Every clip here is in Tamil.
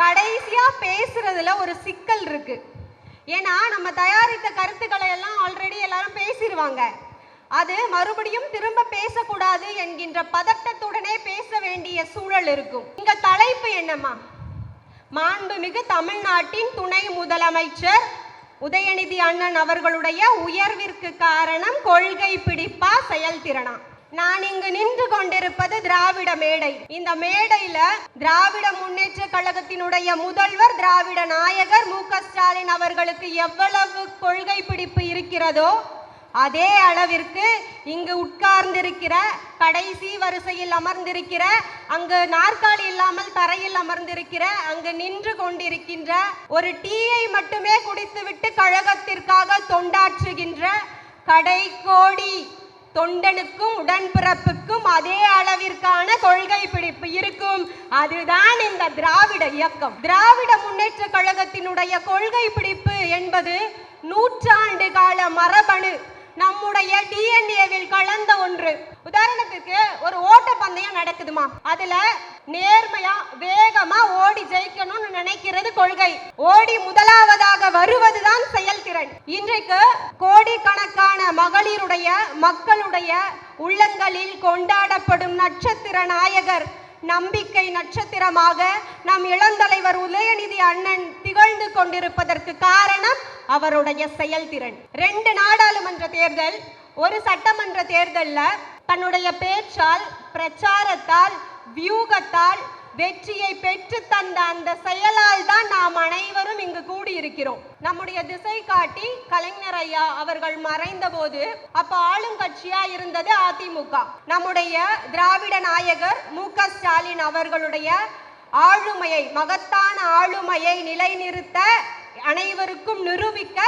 கடைசியா பேசுறதுல ஒரு சிக்கல் இருக்கு. ஏன்னா நம்ம தயாரித்த கருத்துக்களை எல்லாம் ஆல்ரெடி எல்லாரும் பேசிடுவாங்க அது மறுபடியும் திரும்ப பேசக்கூடாது என்கின்ற பதட்டத்துடனே பேச வேண்டிய சூழல் இருக்கும். இங்க தலைப்பு என்னம்மா? மாண்புமிகு தமிழ்நாட்டின் துணை முதலமைச்சர் உதயநிதி அண்ணன் அவர்களுடைய உயர்விற்கு காரணம் கொள்கை பிடிப்பா செயல்திறனா? நான் இங்கு நின்று கொண்டிருப்பது திராவிட மேடை. இந்த மேடையில திராவிட முன்னேற்ற கழகத்தினுடைய முதல்வர் திராவிட நாயகர் மு ஸ்டாலின் அவர்களுக்கு எவ்வளவு கொள்கை பிடிப்பு இருக்கிறதோ அதே அளவிற்கு இங்கு உட்கார்ந்திருக்கிற கடைசி வரிசையில் அமர்ந்திருக்கிற அங்கு நாற்காலி இல்லாமல் தரையில் அமர்ந்திருக்கிற அங்கு நின்று கொண்டிருக்கின்ற ஒரு டீயை மட்டுமே குடித்துவிட்டு கழகத்திற்காக தொண்டாற்றுகின்ற கடைக்கோடி தொண்டனுக்கும் உடன்பிறப்புக்கும் அதே அளவிற்கான கொள்கை பிடிப்பு இருக்கும். அதுதான் இந்த திராவிட இயக்கம். திராவிட முன்னேற்ற கழகத்தினுடைய கொள்கை பிடிப்பு என்பது நூற்றாண்டு கால மரபணு. நம்முடைய டிஎன்ஏவில் கலந்த ஒன்று. உதாரணத்துக்கு ஒரு ஓட்ட பந்தயம் நடக்குதுமா? அதுல நேர்மையா வேகமா ஓடி ஜெயிக்கணும்னு நினைக்கிறது கொள்கை. ஓடி முதலாவதாக வருவதுதான் செயல்திறன். இன்றைக்கு கோடிக்கணக்கான மகளிருடைய மக்களுடைய உள்ளங்களில் கொண்டாடப்படும் நட்சத்திர நாயகர் நம்பிக்கை நட்சத்திரமாக நம் இளந்தலைவர் உதயநிதி அண்ணன் திகழ்ந்து கொண்டிருப்பதற்கு காரணம் அவருடைய செயல்திறன். ரெண்டு நாடாளுமன்ற தேர்தல் ஒரு சட்டமன்ற தேர்தல்ல தன்னுடைய பேச்சால் பிரச்சாரத்தால் வியூகத்தால் வெற்றியை பெற்று தந்த அந்த செயலால் தான் நாம் அனைவரும் இங்கு கூடியிருக்கிறோம். நம்முடைய திசை காட்டி கலைஞர் ஐயா அவர்கள் மறைந்த போது அப்ப ஆளுங்கட்சியா இருந்தது அதிமுக. நம்முடைய திராவிட நாயகர் மு ஸ்டாலின் அவர்களுடைய ஆளுமையை மகத்தான ஆளுமையை நிலைநிறுத்த அனைவருக்கும் நிரூபிக்க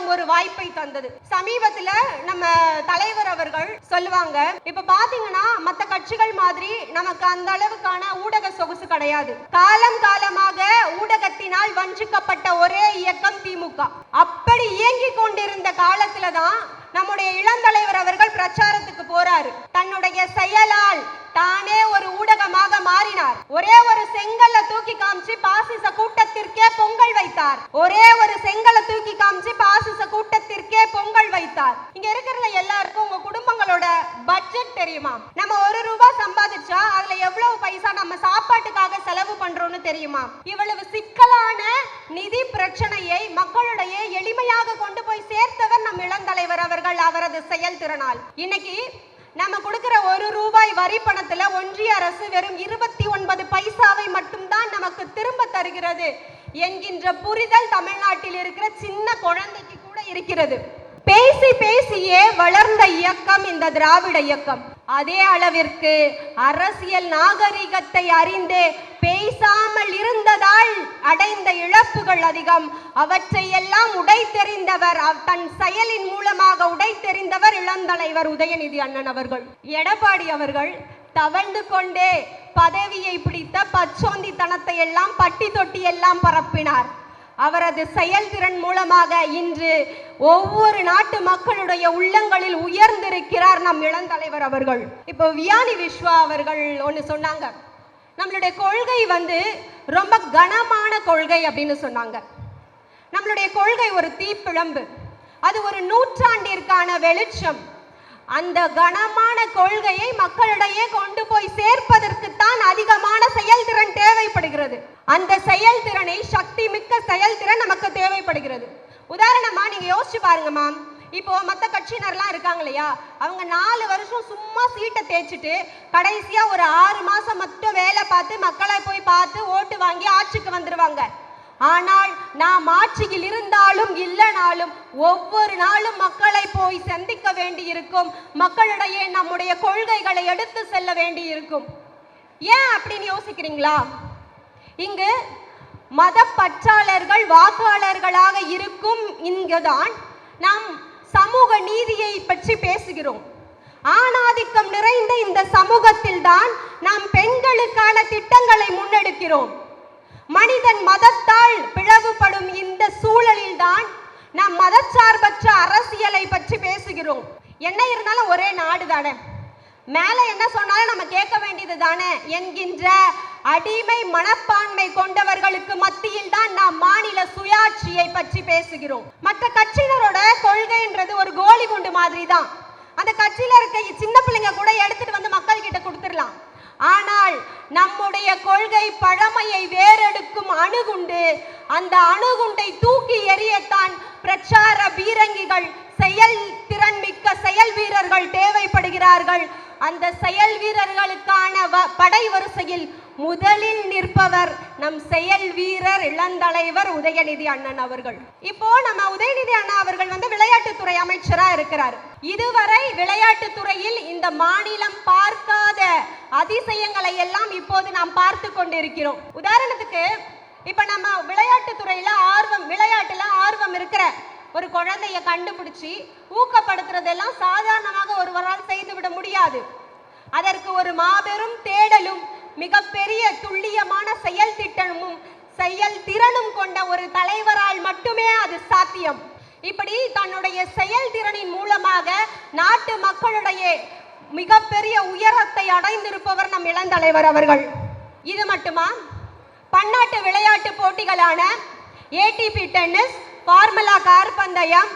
காலம் ஒரு வாய்ப்பை தந்தது. சமீபத்துல நம்ம தலைவர் அவர்கள் சொல்லுவாங்க இப்ப பாத்தீங்கன்னா மத்த கட்சிகள் மாதிரி நமக்கு அந்த அளவுக்கான ஊடக சொகுசு கிடையாது. காலம் காலமாக ஊடகத்தினால் வஞ்சிக்கப்பட்ட ஒரே இயக்கம் திமுக. அப்படி இயங்கிக் கொண்டிருந்த காலத்துலதான் நம்முடைய இளந்தலைவர் அவர்கள் பிரச்சாரத்துக்கு போறாரு. தன்னுடைய செயலால் தானே ஒரு ஊடகமாக மாறினார். ஒரே ஒரு செங்கல்ல தூக்கி காமிச்சு பாசிச கூட்டத்திற்கே பொங்கல் வைத்தார். ஒரே ஒரு செங்கலை தூக்கி காமிச்சு பாசிச கூட்டத்திற்கே பொங்கல் வைத்தார். இங்க இருக்கிற எல்லாருக்கும் உங்க குடும்பங்களோட பட்ஜெட் தெரியுமா? நம்ம ஒரு ரூபாய் சம்பாதிச்சா அதுல எவ்வளவு பைசா நம்ம சாப்பாட்டுக்காக செலவு பண்றோம்னு தெரியுமா? இவ்வளவு சிக்கலான நிதி பிரச்சனையை மக்களுடைய எளிமையாக கொண்டு போய் சேர்த்தவர் நம் இளந்தலைவர் அவர்கள் அவரது செயல்திறனால். இன்னைக்கு நம்ம கொடுக்கிற ஒரு ரூபாய் வரி பணத்துல ஒன்றிய அரசு வெறும் இருபத்தி ஒன்பது பைசாவை மட்டும்தான் நமக்கு திரும்ப தருகிறது என்கின்ற புரிதல் தமிழ்நாட்டில் இருக்கிற சின்ன குழந்தைக்கு கூட இருக்கிறது. பேசி பேசியே வளர்ந்த இயக்கம் இந்த திராவிட இயக்கம். அதே அளவிற்கு அரசியல் நாகரிகத்தை அறிந்தே பேசாமல் இருந்ததால் அடைந்த இழப்புகள் அதிகம். அவற்றை எல்லாம் உடைத்தெறிந்தவர் தன் செயலின் மூலமாக உடைத்தெறிந்தவர் இளந்தலைவர் உதயநிதி அண்ணன் அவர்கள். எடப்பாடி அவர்கள் தவழ்ந்து கொண்டே பதவியை பிடித்த பச்சோந்தித்தனத்தை எல்லாம் பட்டி தொட்டி எல்லாம் பரப்பினார். அவரது செயல்திறன் மூலமாக இன்று ஒவ்வொரு நாட்டு மக்களுடைய உள்ளங்களில் உயர்ந்திருக்கிறார் நம் இளந்தலைவர் அவர்கள். இப்போ வியானி விஸ்வா அவர்கள் ஒன்று சொன்னாங்க. நம்மளுடைய கொள்கை வந்து ரொம்ப கனமான கொள்கை அப்படின்னு சொன்னாங்க. நம்மளுடைய கொள்கை ஒரு தீப்பிழம்பு. அது ஒரு நூற்றாண்டிற்கான வெளிச்சம். அந்த கனமான கொள்கையை மக்களிடையே கொண்டு போய் சேர்ப்பதற்குத்தான் அதிகமான செயல்திறன் தேவைப்படுகிறது. அந்த செயல்திறனை சக்தி மிக்க செயல்திறன் நமக்கு தேவைப்படுகிறது. உதாரணமா நீங்க யோசிச்சு பாருங்கம்மா. இப்போ மற்ற கட்சியினர்லாம் இருக்காங்க இல்லையா? அவங்க நாலு வருஷம் சும்மா சீட்டை தேய்ச்சிட்டு கடைசியா ஒரு ஆறு மாசம் மட்டும் வேலை பார்த்து மக்களை போய் பார்த்து ஓட்டு வாங்கி ஆட்சிக்கு வந்துருவாங்க. ஆனால் நாம் ஆட்சியில் இருந்தாலும் இல்லைனாலும் ஒவ்வொரு நாளும் மக்களை போய் சந்திக்க வேண்டியிருக்கும். மக்களிடையே நம்முடைய கொள்கைகளை எடுத்து செல்ல வேண்டியிருக்கும். ஏன் அப்படின்னு யோசிக்கிறீங்களா? இங்கு மத பற்றாளர்கள் வாக்காளர்களாக இருக்கும் இங்குதான் நாம் சமூக நீதியை பற்றி பேசுகிறோம். ஆணாதிக்கம் நிறைந்த இந்த சமூகத்தில் தான் நாம் பெண்களுக்கான திட்டங்களை முன்னெடுக்கிறோம். மனிதன் மதத்தால் பிளவுபடும் இந்த சூழலில்தான் நாம் மதச்சார்பற்ற அரசியலை பற்றி பேசுகிறோம். என்ன இருந்தாலும் ஒரே நாடு தானே மேல என்ன சொன்னாலும் நம்ம கேட்க வேண்டியது தானே என்கின்ற அடிமை மனப்பான்மை கொண்டவர்களுக்கு மத்தியில் தான் நாம் மாநில சுயாட்சியை பற்றி பேசுகிறோம். மற்ற கட்சியினரோட கொள்கைன்றது ஒரு கோலி குண்டு மாதிரி தான் அந்த கட்சியில இருக்க சின்ன பிள்ளைங்க கூட எடுத்துட்டு வந்து மக்கள் கிட்ட கொடுத்துடலாம். ஆனால் நம்முடைய கொள்கை பழமையை வேறெடுக்கும் அணுகுண்டு அந்த அணுகுண்டை தூக்கி எறியத்தான் பிரச்சார பீரங்கிகள் செயல் திறன் மிக்க செயல் வீரர்கள் தேவைப்படுகிறார்கள். அந்த செயல் வீரர்களுக்கான படை வரிசையில் முதலில் நிற்பவர் நம் செயல் வீரர் இளந்தலைவர் உதயநிதி அண்ணன் அவர்கள். இப்போ நம்ம உதயநிதி அண்ணா அவர்கள் வந்து விளையாட்டுத்துறை அமைச்சரா இருக்கிறார். இதுவரை விளையாட்டுத்துறையில் இந்த மாநிலம் பார்க்காத அதிசயங்களை எல்லாம் இப்போது நாம் பார்த்து கொண்டிருக்கிறோம். உதாரணத்துக்கு இப்ப நம்ம விளையாட்டு துறையில ஆர்வம் விளையாட்டுல ஆர்வம் இருக்கிற ஒரு குழந்தைய கண்டுபிடிச்சி ஊக்கப்படுத்துறதெல்லாம் சாதாரணமாக ஒருவரால் செய்துவிட முடியாது. அதற்கு ஒரு மாபெரும் தேடலும் மிகப்பெரிய துல்லியமான செயல் திட்டமும் செயல் திறனும் கொண்ட ஒரு தலைவரால் மட்டுமே அது சாத்தியம். இப்படி தன்னுடைய செயல்திறனின் மூலமாக நாட்டு மக்களுடைய மிகப்பெரிய உயரத்தை அடைந்திருப்பவர் நம் இளந்தலைவர் அவர்கள். இது மட்டுமா? பன்னாட்டு விளையாட்டு போட்டிகளான ஏடிபி டென்னிஸ் ஃபார்முலா கார் பந்தயம்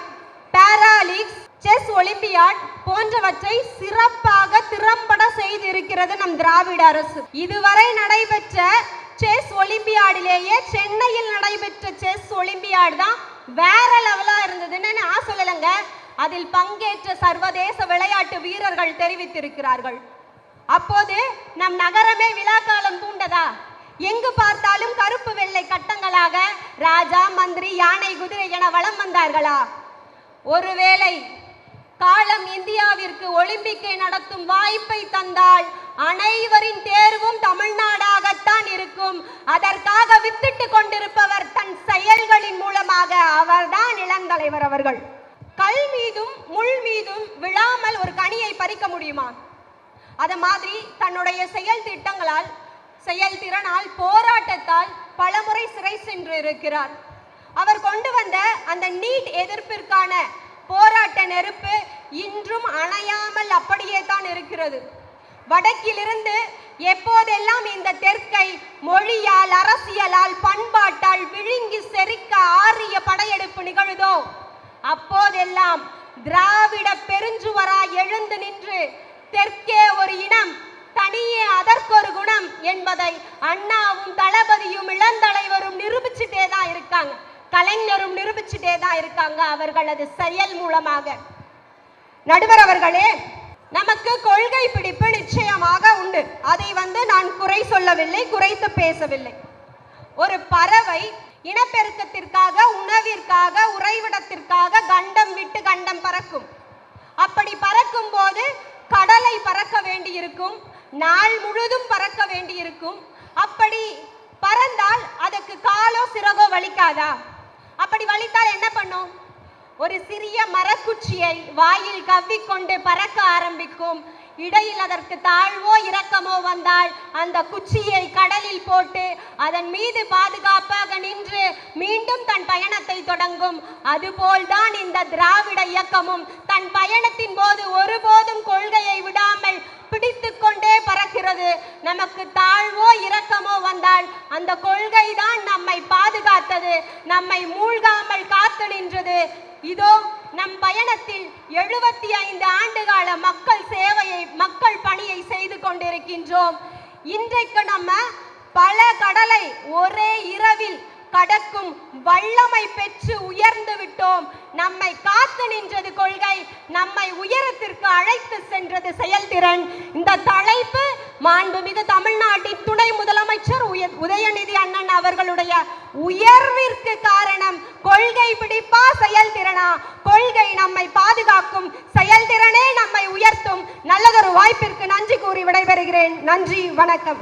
பேராலிக்ஸ் செஸ் ஒலிம்பியாட் போன்றவற்றை சிறப்பாக திறம்பட செய்திருக்கிறது நம் திராவிட அரசு. இதுவரை நடைபெற்ற செஸ் ஒலிம்பியாடிலேயே சென்னையில் நடைபெற்ற செஸ் ஒலிம்பியாடு தான் வேற லெவலா இருந்ததுன்னு நான் சொல்லலைங்க அதில் பங்கேற்ற சர்வதேச விளையாட்டு வீரர்கள் தெரிவித்திருக்கிறார்கள். அப்போது நம் நகரமே விழாக்காலம் பூண்டதா எங்கு பார்த்தாலும் கருப்பு வெள்ளை கட்டங்களாக ராஜா மந்திரி யானை குதிரை என வலம் வந்தார்களா? ஒருவேளை காலம் இந்தியாவிற்கு ஒலிம்பிக்கை நடத்தும் வாய்ப்பை தந்தால் அனைவரின் தேர்வும் தமிழ்நாடாகத்தான் இருக்கும். அதற்காக வித்திட்டு கொண்டிருப்பவர் தன் செயல்களின் மூலமாக அவர்தான் இளந்தலைவர் அவர்கள். கல் மீதும் முள் மீதும் விழாமல் ஒரு கனியை பறிக்க முடியுமா? அது மாதிரி தன்னுடைய செயல் திட்டங்களால் செயல்திறனால் போராட்டத்தால் பலமுறை சிறை சென்று இருக்கிறார். அவர் கொண்டு வந்த அந்த நீட் எதிர்ப்பிற்கான போராட்ட நெருப்பு இன்றும் அணையாமல் அப்படியே தான் இருக்கிறது. வடக்கிலிருந்து எப்போதெல்லாம் இந்த தெற்கை மொழியால் அரசியலால் பண்பாட்டால் விழுங்கி செரிக்க ஆரிய படையெடுப்பு நிகழுதோ? அப்போதெல்லாம் திராவிட பெருஞ்சுவராய் எழுந்து நின்று தெற்கே ஒரு இனம் தனியே அதற்கொரு குணம் என்பதை அண்ணாவும் தளபதியும் இளந்தலைவரும் நிரூபிச்சுட்டே தான் இருக்காங்க. கலைஞரும் நிரூபிச்சுட்டே தான் இருக்காங்க அவர்களது செயல் மூலமாக. நடுவர் அவர்களே நமக்கு கொள்கை பிடிப்பு நிச்சயமாக உண்டு. அதை வந்து நான் குறை சொல்லவில்லை குறைத்து பேசவில்லை. ஒரு பறவை இனப்பெருக்கத்திற்காக உணவிற்காக உறைவிடத்திற்காக கண்டம் விட்டு கண்டம் பறக்கும். அப்படி பறக்கும் போது கடலை பறக்க வேண்டியிருக்கும் நாள் முழுதும் பறக்க வேண்டியிருக்கும். அப்படி பறந்தால் அதற்கு காலோ சிறகோ வலிக்காதா? அப்படி வலித்தால் என்ன பண்ணும்? ஒரு சிறிய மரக்குச்சியை வாயில் கவ்விக்கொண்டு பறக்க ஆரம்பிக்கும். இடையில் அதற்கு தாழ்வோ இரக்கமோ வந்தால் அந்த குச்சியை கடலில் போட்டு அதன் மீது பாதுகாப்பாக நின்று மீண்டும் தன் பயணத்தை தொடங்கும். அதுபோல்தான் இந்த திராவிட இயக்கமும் தன் பயணத்தின் போது ஒருபோதும் கொள்கையை விடாமல் பிடித்து கொண்டே பறக்கிறது. நமக்கு தாழ்வோ இரக்கமோ வந்தால் அந்த கொள்கை தான் நம்மை பாதுகாத்தது. நம்மை மூழ்காமல் காத்து நின்றது. இதோ நம் பயணத்தில் எழுபத்தி ஐந்து ஆண்டுகால மக்கள் சேவையை மக்கள் பணியை செய்து கொண்டிருக்கின்றோம். இன்றைக்கு நம்ம பல கடலை ஒரே இரவில் கடக்கும் வல்லமை பெற்று உயர்ந்து விட்டோம். நம்மை காத்து நின்றது கொள்கை நம்மை உயரத்திற்கு அழைத்து சென்றது செயல்திறன். இந்த தலைப்பு மாண்புமிகு தமிழ்நாட்டின் துணை முதலமைச்சர் உதயநிதி அண்ணன் அவர்களுடைய உயர்விற்கு காரணம் கொள்கை பிடிப்பா செயல்திறனா? கொள்கை நம்மை பாதுகாக்கும் செயல்திறனே நம்மை உயர்த்தும். நல்லதொரு வாய்ப்பிற்கு நன்றி கூறி விடைபெறுகிறேன். நன்றி வணக்கம்.